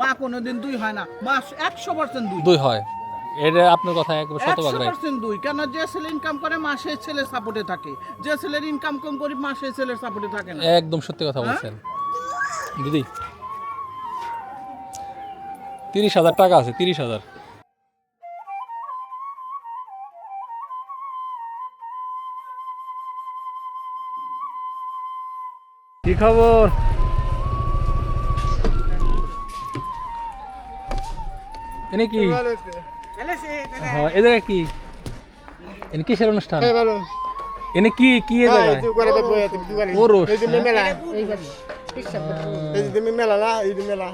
মা কোনোদিন দুই হয় না। মা একশো পার্সেন্ট দুই। দুই হয়। এটা আপনার কথা একবার শতভাগ রাইট দুই। কেন যে ছেলে ইনকাম করে মা সেই ছেলে সাপোর্টে থাকে। যে ছেলের ইনকাম কম করি মা সেই ছেলের সাপোর্টে থাকে না। একদম সত্যি কথা বলছেন। দিদি তিরিশ হাজার টাকা আছে তিরিশ হাজার। কি খবর? এনে কি? হ্যাঁ এ জায়গায় কি? এনে কিসের অনুষ্ঠান? এনে কি কি এ জায়গায়? ওরস মেলা। না এই মেলা।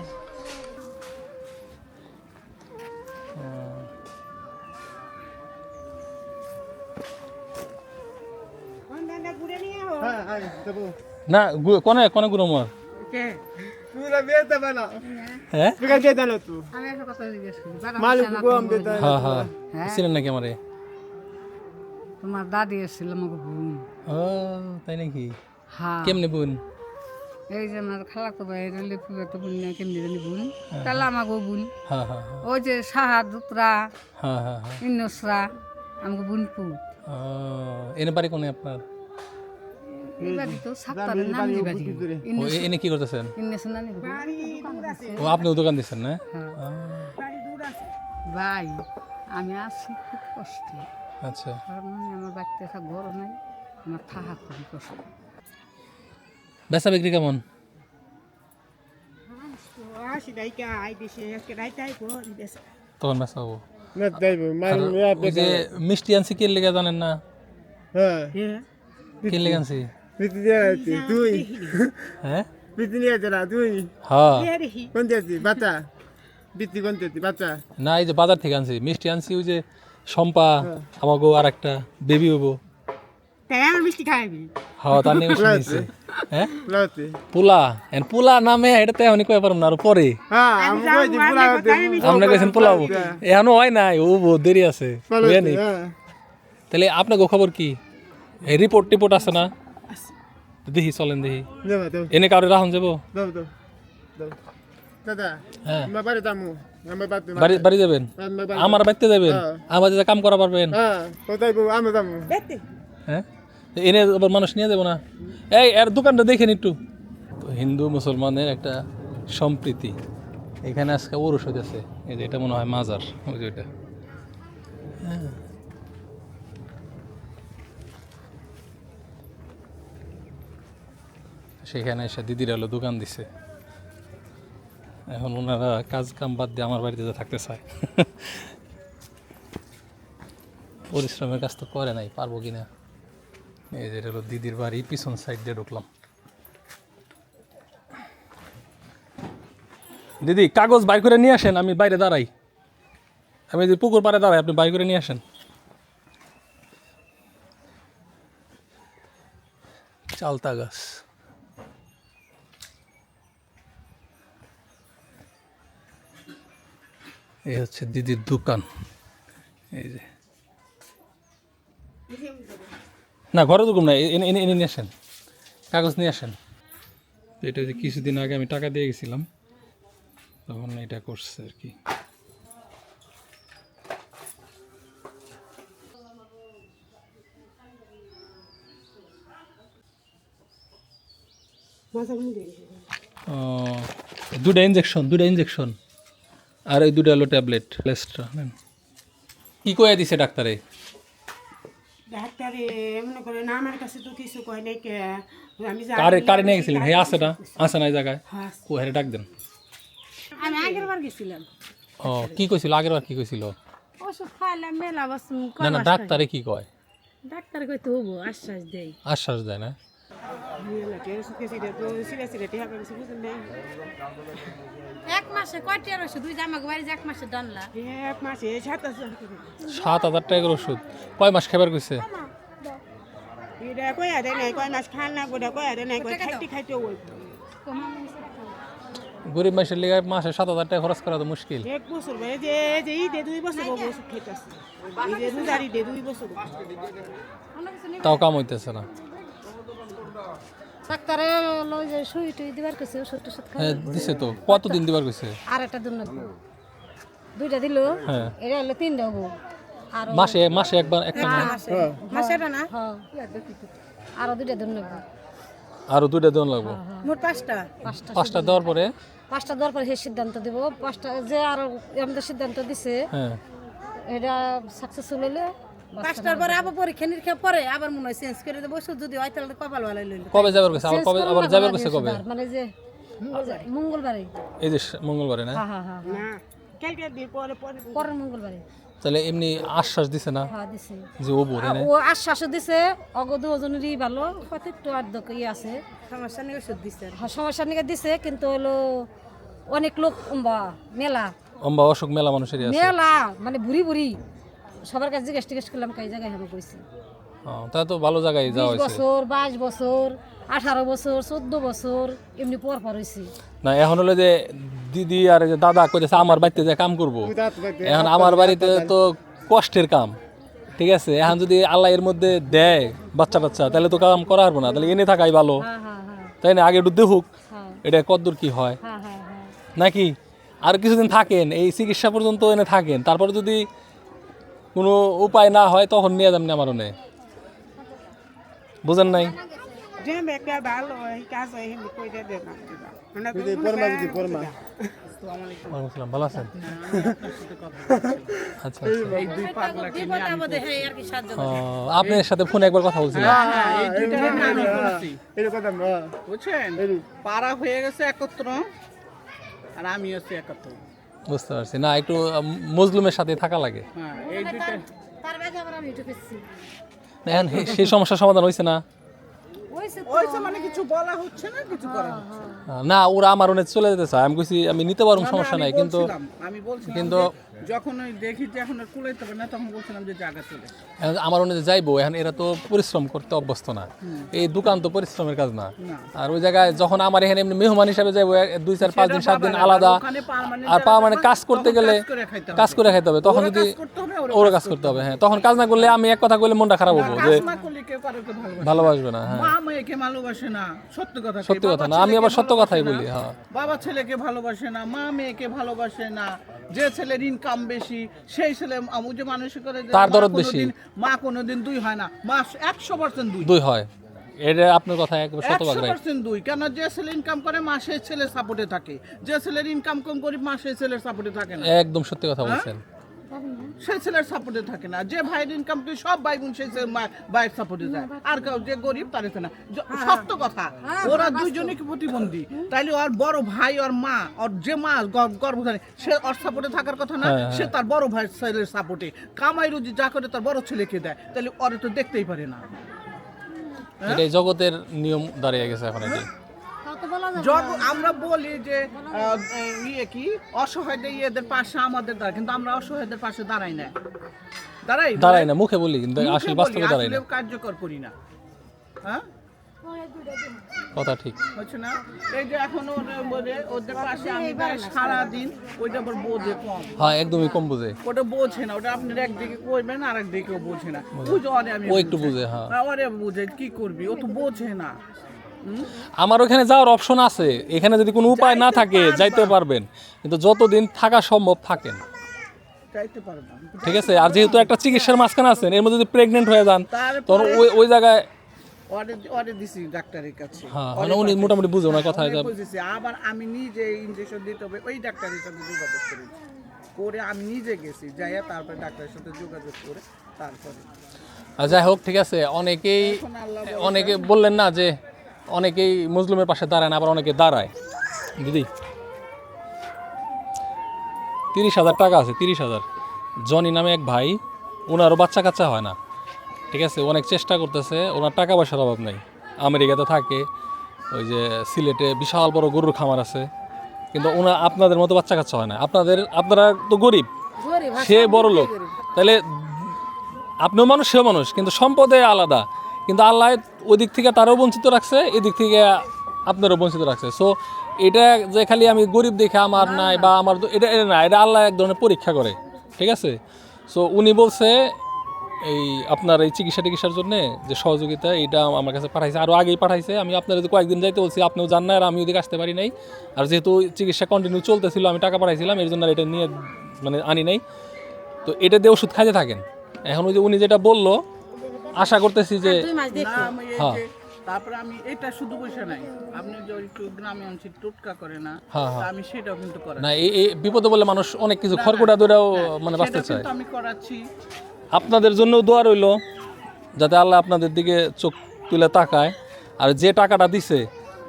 হ্যাঁ হ্যাঁ দেবো না কোনে কোনে গুলো মর হ্যাঁ? হ্যাঁ হ্যাঁ। ছিলেন নাকি আমারে? তোমার দাদি এসেছিল আমাকে বোন। ও তাই নাকি? হ্যাঁ। কেমনে বোন? এই যে আমার খালা তো বাইরে লিপু তো বোন না কেমনি জানি বোন। তাহলে আমাকে বোন। হ্যাঁ হ্যাঁ হ্যাঁ। ওই যে হ্যাঁ হ্যাঁ ইন্নসরা আমাকে বোন পু ও, এনে বাড়ি কোনে আপনার? এনে কি করতেছেন? ও আপনিও দোকান দিচ্ছেন না? হ্যাঁ। ভাই আমি আছি খুব কষ্টে। আচ্ছা। আমার বাড়িতে একটা ঘর নাই আমার থাকা খুবই কষ্ট। বেচা বিক্রি কেমন? তখন বেচা হব। মান মিষ্টি আনছি কে লেগে জানেন না? হ্যাঁ। কে লেগে আনছি। তুই হ্যাঁ বিতি নিয়ে যা তুই হ্যাঁ কোন দিয়েছি বাচ্চা বিতি কোন দিয়েছি বাচ্চা না এই যে বাজার থেকে আনছি মিষ্টি আনছি ওই যে সম্পা আমাকে আর একটা বেবি হব হ্যাঁ তার নিয়ে মিষ্টি হ্যাঁ পোলা এন পোলা নামে কয়ে পারলাম না আর পরে হ্যাঁ আমরা এখনও হয় নাই ও বহুত দেরি আছে তাহলে আপনার খবর কি এই রিপোর্ট টিপোর্ট আছে না দেখি চলেন দেখি এনে কাউরে রাখুন যাব? হ্যাঁ বাড়ি যাবেন? আমার বাড়িতে যাবেন? আমার যে কাম করা পারবেন হ্যাঁ হ্যাঁ এনে আবার মানুষ নিয়ে যাব না? এই এর দোকানটা দেখেন একটু। তো হিন্দু মুসলমানের একটা সম্প্রীতি। এখানে আজকে ওরস হইতেছে এই যে এটা মনে হয় মাজার। ওই যে ওইটা। হ্যাঁ। সেখানে এসে দিদিরা হলো দোকান দিছে। এখন ওনারা কাজ কাম বাদ দিয়ে আমার বাড়িতে থাকতে চায়। পরিশ্রমের কাজ তো করে নাই, পারব কিনা? এই যে হলো দিদির বাড়ি, পিছন সাইড দিয়ে ঢুকলাম। দিদি, কাগজ বাই করে নিয়ে আসেন, আমি বাইরে দাঁড়াই। আমি যদি পুকুর পাড়ে দাঁড়াই, আপনি বাই করে নিয়ে আসেন। চালতা গাছ। এই হচ্ছে দিদির দোকান। এই যে। না, ঘরে তো না এনে এনে নিয়ে আসেন। কাগজ নিয়ে আসেন। এটা যে কিছুদিন আগে আমি টাকা দিয়ে গেছিলাম, তখন এটা করছে আর কি। দুটা ইঞ্জেকশন দুটা ইঞ্জেকশন আর এই দুটা হলো ট্যাবলেট প্লেস্ট্রা নেন কি কয়ে দিছে ডাক্তারে? ডাক্তারে মনে করে না আমার কাছে তো কিছু কয় নাই কে আমি কারে কারে নিয়ে গেছিলেন? হে আছে না? আছে না এই জায়গায়? হ্যাঁ। ও ডাক দেন। আমি আগের বার গেছিলাম। ও কি কইছিল? আগের বার কি কইছিল? ওষুধ খাইলাম মেলা বাস না না ডাক্তারে কি কয়? ডাক্তার কইতে হব আশ্বাস দেয় আশ্বাস দেয় না? এক মাসে কয়টি আর ওষুধ? দুই জামাকে বাড়ি এক মাসে ডানলা এক মাসে সাতাশ সাত হাজার টাকার ওষুধ। কয় মাস খাবার কইছে? এটা কয়া দেয় নাই কয় মাস খান না গোটা কয়া দেয় নাই কয় খাইতে খাইতে ওই। গরিব মাসের লিগে মাসে সাত হাজার টাকা খরচ করা তো মুশকিল। এক বছর যে যে ঈদে দুই বছর ও ওষুধ খাইতেছে ঈদে রোজার ঈদে দুই বছর। তাও কাম হইতেছে না। ডাক্তারে হলো যে সুই টুই দিবার কইছে ওষুধ টষুধ খাওয়া হ্যাঁ দিছে। তো। কতদিন দিবার কইছে? আর একটা দিন লাগবে। দুইটা দিল? হ্যাঁ। এটা হলো তিনটা হব। আর মাসে মাসে একবার একটা না? মাসের না? হ্যাঁ। আরও দুইটা দিন লাগবে। আরও দুইটা দেওয়ান লাগবো? মোট পাঁচটা। পাঁচটা পাঁচটা দেওয়ার পরে? পাঁচটা দেওয়ার পরে সে সিদ্ধান্ত দিব। পাঁচটা যে আরও আমাদের সিদ্ধান্ত দিছে হ্যাঁ। এটা সাকসেসফুল হলে। পাঁচটার পরে আবার পরীক্ষা নিরীক্ষা পরে আবার মনে হয় চেঞ্জ করে দেবো। ওষুধ যদি হয় তাহলে কপাল ভালো লইল কবে যাবার কইছে আবার কবে আবার যাবার কইছে কবে? মানে যে মঙ্গলবারে। এই যে মঙ্গলবারে না? হ্যাঁ হ্যাঁ হ্যাঁ। কালকে দিন পরে পরে মঙ্গলবারে। তাহলে এমনি আশ্বাস দিছে না? হ্যাঁ যে ও বোর ও আশ্বাসও দিছে অগদ ওজনেরই ভালো কত একটু আর্ধক ইয়ে আছে। সমস্যা নিয়ে ওষুধ দিচ্ছে হ্যাঁ, সমস্যা নিয়ে দিছে কিন্তু হলো অনেক লোক উম্বা মেলা। অম্বা অসুখ মেলা মানুষেরই আছে। মেলা মানে বুড়ি বুড়ি সবার কাছে জিজ্ঞেস টিজ্ঞেস করলাম কই জায়গায় আমি কইছি। তা তো ভালো জায়গায় যাওয়া হয়েছে। বছর বাইশ বছর আঠারো বছর চোদ্দ বছর এমনি পর পর হয়েছি না এখন হলো যে দিদি আর যে দাদা কইতেছে আমার বাড়িতে যে কাম করব। এখন আমার বাড়িতে তো কষ্টের কাম ঠিক আছে? এখন যদি আল্লাহ এর মধ্যে দেয় বাচ্চা বাচ্চা তাহলে তো কাম করা পারব না তাহলে এনে থাকাই ভালো। হ্যাঁ হ্যাঁ হ্যাঁ। তাই না? আগে একটু দেখুক হ্যাঁ। এটা কতদূর কি হয়? হ্যাঁ হ্যাঁ হ্যাঁ। নাকি? আর কিছুদিন থাকেন এই চিকিৎসা পর্যন্ত এনে থাকেন তারপরে যদি কোনো উপায় না হয় তখন নিয়ে যাবেন আমার ওনে বুঝেন নাই? ভালো হয় কাজ হয় হিন্দি কইটা দে না ওয়ালাইকুম আসসালাম, ভালো আছেন? আচ্ছা আচ্ছা। আপনার সাথে ফোনে একবার কথা বলছিলাম হ্যাঁ, করছি। বুঝছেন? পাড়া হয়ে গেছে একত্র আর আমি হচ্ছে একত্র। বুঝতে পারছি। না একটু মজলুমের সাথে থাকা লাগে। হ্যাঁ এখন সেই সমস্যার সমাধান হয়েছে না। মানে কিছু বলা হচ্ছে না ওরা আমার অনেক চলে যেতে চায় আমি কইছি আমি নিতে পারব সমস্যা নাই কিন্তু বলছিলাম, আমি বলছিলাম কিন্তু- যখন দেখি যে এখন কুলাইতে পারে না তখন বলছিলাম যে জায়গা চলে আমার অনেক যাইবো এখন এরা তো পরিশ্রম করতে অভ্যস্ত না। এই দোকান তো পরিশ্রমের কাজ না। আর ওই জায়গায় যখন আমার এখানে এমনি মেহমান হিসাবে যাইবো দুই চার পাঁচ দিন সাত দিন আলাদা। আর মানে কাজ করতে গেলে কাজ করে খাইতে হবে। তখন যদি ওরা কাজ করতে হবে হ্যাঁ তখন কাজ না করলে আমি এক কথা কইলে মনটা খারাপ হব যে। ভালোবাসবে না হ্যাঁ। মেয়েকে ভালোবাসে না সত্য কথা? সত্যি কথা না আমি আবার সত্য কথাই বলি হ্যাঁ। বাবা ছেলেকে ভালোবাসে না মা মেয়েকে ভালোবাসে না। যে ছেলের ইনকাম বেশি সেই ছেলে আমি যে মানুষ করে তার মা দরদ বেশি। কোনোদিন- মা কোনোদিন দুই হয় না মা একশো পার্সেন্ট দুই। দুই হয়। এটা আপনার কথা একবার শতভাগ রাইট পার্সেন্ট দুই কেন যে ছেলে ইনকাম করে মাসে ছেলের সাপোর্টে থাকে। যে ছেলের ইনকাম কম করে মাসে ছেলের সাপোর্টে থাকে না। একদম সত্যি কথা বলছেন। সেই ছেলের সাপোর্টে থাকে না। যে ভাইয়ের ইনকাম সব ভাই বোন সেই ভাইয়ের সাপোর্টে যায়। আর কেউ যে গরিব তার না। সত্য কথা ওরা দুইজনই কি প্রতিবন্ধী? তাইলে ওর বড় ভাই ওর মা ওর যে মা গর্ভধারী সে ওর সাপোর্টে থাকার কথা না হ্যাঁ, সে তার বড় ভাইয়ের ছেলের সাপোর্টে কামাই রুজি যা করে তার বড় ছেলেকে দেয়। তাহলে ওরে তো দেখতেই পারে না। এটাই জগতের নিয়ম দাঁড়িয়ে গেছে এখন এটি আমরা বলি যে ইয়ে কি? অসহায়দের ইয়েদের পাশে আমাদের দাঁড়ায় কিন্তু আমরা অসহায়দের পাশে দাঁড়াই না। দাঁড়াই দাঁড়ায় না মুখে বলি কিন্তু আসলে বাস্তবে দাঁড়ায় না। কার্যকর করি না। হ্যাঁ? কথা ঠিক। হচ্ছে না? এই যে এখন ওদের বলে- ওদের পাশে আমি সারাদিন ওইটা আবার বোঝে কম। হ্যাঁ একদমই কম বুঝে। ওটা বোঝে না ওটা আপনার একদিকে করবেন আর একদিকে বোঝে না। বুঝে। আমি ও একটু বুঝে। হ্যাঁ। ওরে বুঝে কি করবি? ও তো বোঝে না? আমার ওখানে যাওয়ার অপশন আছে। এখানে যদি কোনো উপায় না থাকে যাইতে পারবেন। কিন্তু যতদিন থাকা সম্ভব থাকেন। ঠিক আছে? আর যেহেতু একটা চিকিৎসার মাঝখানে আছেন এর মধ্যে যদি প্রেগনেন্ট হয়ে যান তখন ওই ওই জায়গায় ওরে ওরে দিছি ডাক্তারের কাছে। হ্যাঁ মানে উনি মোটামুটি বুঝে ওনার কথা আবার আমি নিজে ইনজেকশন দিতে হবে ওই ডাক্তারের সাথে যোগাযোগ করেছি করে আমি নিজে গেছি যাইয়া তারপরে ডাক্তারের সাথে যোগাযোগ করে তারপরে। যাই হোক ঠিক আছে? অনেকেই অনেকে বললেন না যে অনেকেই মুসলিমের পাশে দাঁড়ায় না আবার অনেকে দাঁড়ায়। দিদি তিরিশ হাজার টাকা আছে তিরিশ হাজার। জনি নামে এক ভাই ওনারও বাচ্চা কাচ্চা হয় না। ঠিক আছে অনেক চেষ্টা করতেছে ওনার টাকা পয়সার অভাব নেই। আমেরিকাতে থাকে ওই যে সিলেটে বিশাল বড় গরুর খামার আছে। কিন্তু ওনা আপনাদের মতো বাচ্চা কাচ্চা হয় না। আপনাদের আপনারা তো গরিব। গরিব সে বড় লোক। তাহলে আপনিও মানুষ সেও মানুষ কিন্তু সম্পদে আলাদা। কিন্তু আল্লাহ ওই দিক থেকে তারও বঞ্চিত রাখছে এদিক থেকে আপনারও বঞ্চিত রাখছে। সো এটা যে খালি আমি গরিব দেখে আমার নাই বা আমার এটা এটা না এটা আল্লাহ এক ধরনের পরীক্ষা করে ঠিক আছে? সো উনি বলছে এই আপনার এই চিকিৎসা টিকিৎসার জন্য যে সহযোগিতা এটা আমার কাছে পাঠাইছে। আরও আগেই পাঠাইছে। আমি আপনার যদি কয়েকদিন যাইতে বলছি আপনিও জান না আর আমি ওদিকে আসতে পারি নাই। আর যেহেতু চিকিৎসা কন্টিনিউ চলতেছিল আমি টাকা পাঠাইছিলাম এর জন্য এটা নিয়ে মানে আনি নাই। তো এটা দিয়ে ওষুধ খাইতে থাকেন। এখন ওই যে উনি যেটা বলল আশা করতেছি যে হ্যাঁ। তারপরে আমি এটা শুধু পয়সা নাই। আপনি যদি একটু গ্রামে অংশে টোটকা করে না হ্যাঁ, হ্যাঁ। আমি সেটাও কিন্তু করাচ্ছি না এই এই বিপদে বলে মানুষ অনেক কিছু খড়কুটা দৌড়াও মানে বাঁচতে চায়। আমি করাচ্ছি। আপনাদের জন্য দোয়া রইল যাতে আল্লাহ আপনাদের দিকে চোখ তুলে তাকায়। আর যে টাকাটা দিছে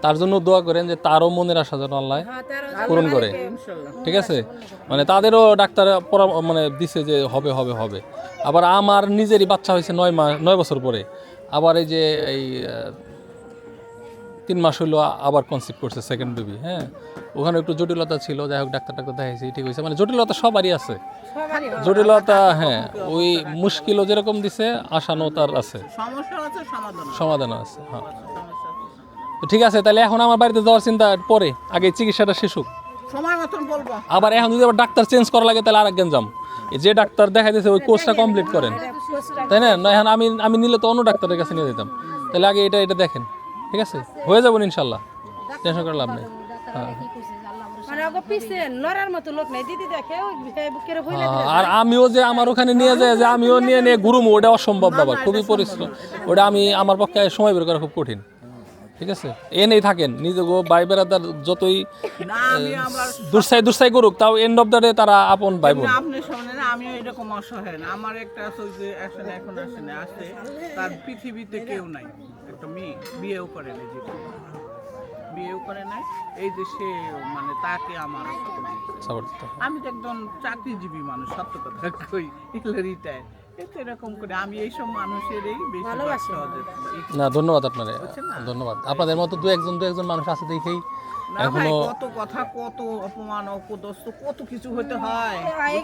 তার জন্য দোয়া করেন যে তারও মনের আশা যেন আল্লাহ হ্যাঁ পূরণ করে। ঠিক আছে? মানে তাদেরও ডাক্তার পরা- মানে দিছে যে হবে হবে হবে। আবার আমার নিজেরই বাচ্চা হয়েছে নয় মাস নয় বছর পরে। আবার এই যে এই তিন মাস হইল আবার কনসিভ করছে সেকেন্ড বেবি হ্যাঁ? ওখানে একটু জটিলতা ছিল যাই হোক ডাক্তার ডাক্তার দেখাইছি ঠিক হয়েছে। মানে জটিলতা সবারই আছে। জটিলতা হ্যাঁ ওই মুশকিলও যেরকম দিছে আশানো তার আছে। সমস্যা আছে সমাধান আছে। হ্যাঁ। ঠিক আছে তাহলে এখন আমার বাড়িতে যাওয়ার চিন্তা পরে আগে চিকিৎসাটা শেষ হোক। সময় মতন বলব। আবার এখন যদি আবার ডাক্তার চেঞ্জ করা লাগে তাহলে আরেকজন যাম। যে ডাক্তার দেখা দিয়েছে ওই কোর্সটা কমপ্লিট করেন। তাই না? না এখন আমি আমি নিলে তো অন্য ডাক্তারের কাছে নিয়ে যেতাম। তাহলে আগে এটা এটা দেখেন ঠিক আছে? হয়ে যাবেন ইনশাল্লাহ। টেনশন করে লাভ নেই। হ্যাঁ। মানে ওকে পিছে লড়ার মতো লোক নাই। দিদি দেখে ওই বুকের হইলে হ্যাঁ, আর আমিও যে আমার ওখানে নিয়ে যায় যে আমিও নিয়ে নিয়ে ঘুরুম ওটা অসম্ভব বাবা খুবই পরিশ্রম। ওটা আমি আমার পক্ষে সময় বের করা খুব কঠিন। ঠিক আছে? এনেই থাকেন নিজে গো ভাই বেড়াদার যতই আমি দুঃসাই দুঃসাই করুক তাও এন্ড অফ দ্য ডে তারা আপন ভাই বোন। আপনি সামনে না আমিও এরকম অসহায় না। আমার একটা এখন আসে না আসে তার পৃথিবীতে কেউ নাই। একটা মেয়ে বিয়েও করে না বিয়েও করে নাই এই যে সে মানে তাকে আমার। আমি তো একজন চাকরিজীবী মানুষ সত্য কথা কই রিটায়ার এতে এরকম করে। আমি এইসব মানুষেরই ভালোবাসি। না ধন্যবাদ আপনারে। ধন্যবাদ। আপনাদের মতো দু একজন দু একজন মানুষ আছে দেখেই এখনও কত কথা কত অপমান অপদস্থ কত কিছু হতে হয়।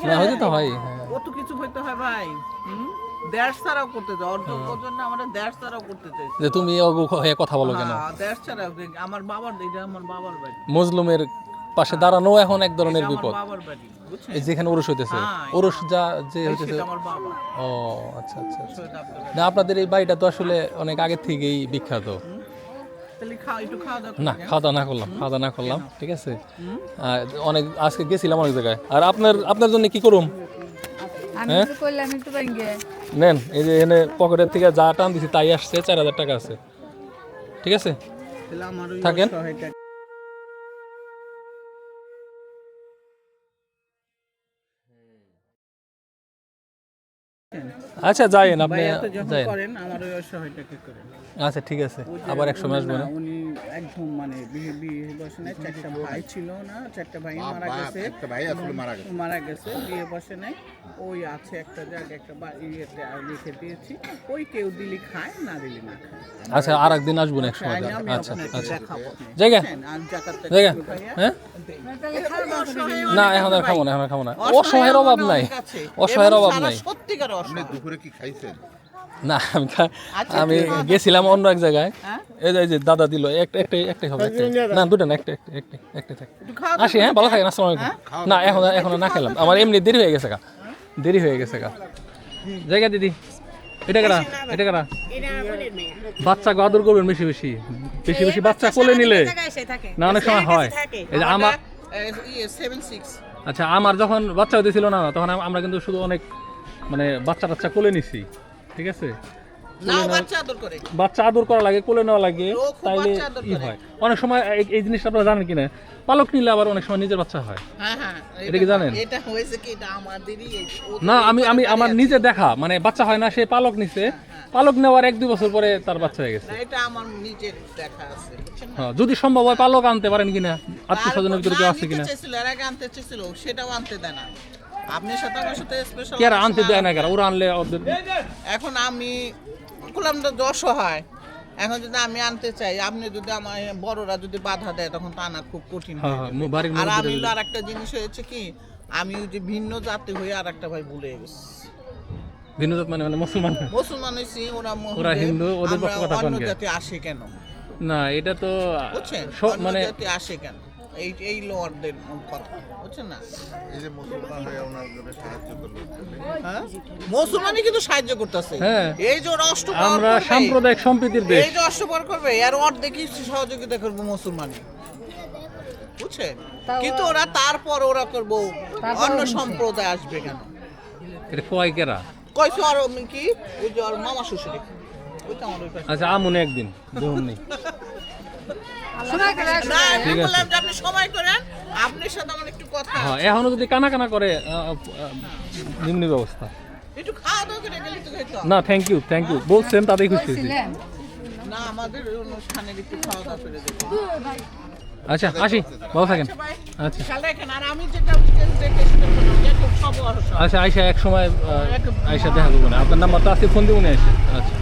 না হয়তো তো হয় হ্যাঁ। কত কিছু হইতে হয় ভাই হুম? দেশ ছাড়াও করতে চাই অর্ধ জন্য আমরা দেশ ছাড়াও করতে চাই। যে তুমি হয়ে কথা বলো কেন? হ্যাঁ, দেশ ছাড়াও আমার বাবার এটা আমার বাবার বাড়ি। মজলুমের পাশে দাঁড়ানো এখন এক ধরনের বিপদ। বাবার বাড়ি। যেখানে ওরস হইতেছে। হ্যাঁ, ওরস যা যে হইতেছে ও আচ্ছা আচ্ছা আচ্ছা। না আপনাদের এই বাড়িটা তো আসলে অনেক আগে থেকেই বিখ্যাত। তাহলে খাও একটু খাওয়া দাওয়া না খাওয়া না করলাম খাওয়া না করলাম ঠিক আছে? আর অনেক আজকে গেছিলাম অনেক জায়গায়। আর আপনার আপনার জন্য কি করুম? হ্যাঁ? নেন এই যে এনে পকেটের থেকে যা টান দিছি তাই আসছে চার হাজার টাকা আছে। ঠিক আছে? থাকেন। আচ্ছা যাইন আপনি করেন আমার ওই অসহায়টাকে করেন আচ্ছা ঠিক আছে আবার এক সময় আসব না না, উনি একদম মানে বিয়ে বিয়ে বসে চারটা ভাই ছিল না চারটা ভাই মারা গেছে। একটা ভাই আসলে মারা গেছে। মারা গেছে বিয়ে বসে নাই। ওই আছে একটা জায়গা একটা ইয়েতে আর লিখে দিয়েছি। ওই কেউ দিলি খায় না দিলি না খায়। আচ্ছা আর একদিন আসব না এক সময় আচ্ছা আচ্ছা। দেখাবো। জায়গা? জায়গা? হ্যাঁ? না এখন আর খাব না এখন আর খাব না। অসহায়ের অভাব নাই। অসহায়ের অভাব নাই। সত্যিকার অসহায়। দুপুরে কি খাইছেন? না আমি আচ্ছা, আমি গেছিলাম অন্য এক জায়গায়। হ্যাঁ? এই যে- যে দাদা দিল একটা একটাই একটাই হবে না দুটো না একটা একটা একটা থাক আসি হ্যাঁ ভালো থাকেন আসসালামু আলাইকুম। না এখন এখন না খেলাম। আমার এমনি দেরি হয়ে গেছে গা। দেরি হয়ে গেছে গা। জায়গা দিদি এটা কারা? এটা কারা? বাচ্চা আদর করবেন বেশি বেশি। বেশি বেশি বাচ্চা কোলে নিলে। জায়গায় এসে থাকে। না অনেক সময় হয়। এই যে আমার ইয়ে আচ্ছা আমার যখন বাচ্চা হতেছিল না তখন আমরা কিন্তু শুধু অনেক মানে বাচ্চা টাচ্চা কোলে নিছি ঠিক আছে? বাচ্চা আদর করে। লাগে কোলে নেওয়া লাগে তাইলে ই হয়। অনেক সময় এই- জিনিসটা আপনারা জানেন কিনা? পালক নিলে আবার অনেক সময় নিজের বাচ্চা হয়। হ্যাঁ হ্যাঁ এটা কি জানেন? না আমি আমি আমার নিজে দেখা মানে বাচ্চা হয় না সে পালক নিছে। পালক নেওয়ার এক দুই বছর পরে তার বাচ্চা হয়ে গেছে। এটা আমার নিজের দেখা আছে বুঝছেন না? হ্যাঁ, যদি সম্ভব হয় পালক আনতে পারেন কিনা? আত্মীয় স্বজনের ভিতরে কেউ আছে কিনা? সেটাও আনতে দেয় না। আপনার সাথে আমার সাথে special কি আনতে দেয় না কারা ওরা আনলে এখন আমি বললাম তো দশ হয় এখন যদি আমি আনতে চাই আপনি যদি আমার বড়রা যদি বাধা দেয় তখন তো আনা খুব কঠিন হ্যাঁ হয়ে আর আমি আর একটা জিনিস হয়েছে কি আমি ওই যে ভিন্ন জাতি হয়ে আর একটা ভাই ভুলে গেছি। ভিন্ন জাত মানে মানে মুসলমান? মুসলমান হয়েছি ওরা ওরা হিন্দু, ওদের পক্ষে কথা অন্য জাতি আসে কেন? না এটা তো মানে জাতি আসে কেন? এই এই লোয়ারদের কথা বুঝছেন না? এই যে মুসলমান হয়ে ওনার জন্য সাহায্য করবে হ্যাঁ? মুসলমানই কিন্তু সাহায্য করতেছে। হ্যাঁ। এই যে ওরা অষ্টপ্রহর আমরা করবে, সাম্প্রদায়িক সম্প্রীতির দেশ। এই যে অষ্টপ্রহর করবে এর অর্ধেকই সহযোগিতা করব মুসলমানই। বুঝছেন? কিন্তু ওরা তারপর ওরা করব অন্য সম্প্রদায় আসবে কেন? এটা কয় কেরা? আর কি? ওই যে ওর মামা শ্বশুরি। আচ্ছা আমুনে একদিন এখনও যদি কানা কানা করে আহ, আহ, ব্যবস্থা। একটু খাওয়া দাওয়া করে গেলে তো খাইতো না থ্যাংক ইউ থ্যাংক ইউ বলছেন তাতেই খুশি হয়েছি। না আমাদের ওই অনুষ্ঠানের একটু খাওয়া দাওয়া করে দেবো। আচ্ছা আসি ভালো থাকেন। আচ্ছা আচ্ছা। আইসা এক সময় দেখা করব না। আপনার নাম্বারটা আছে ফোন দেবো না এসে। আচ্ছা।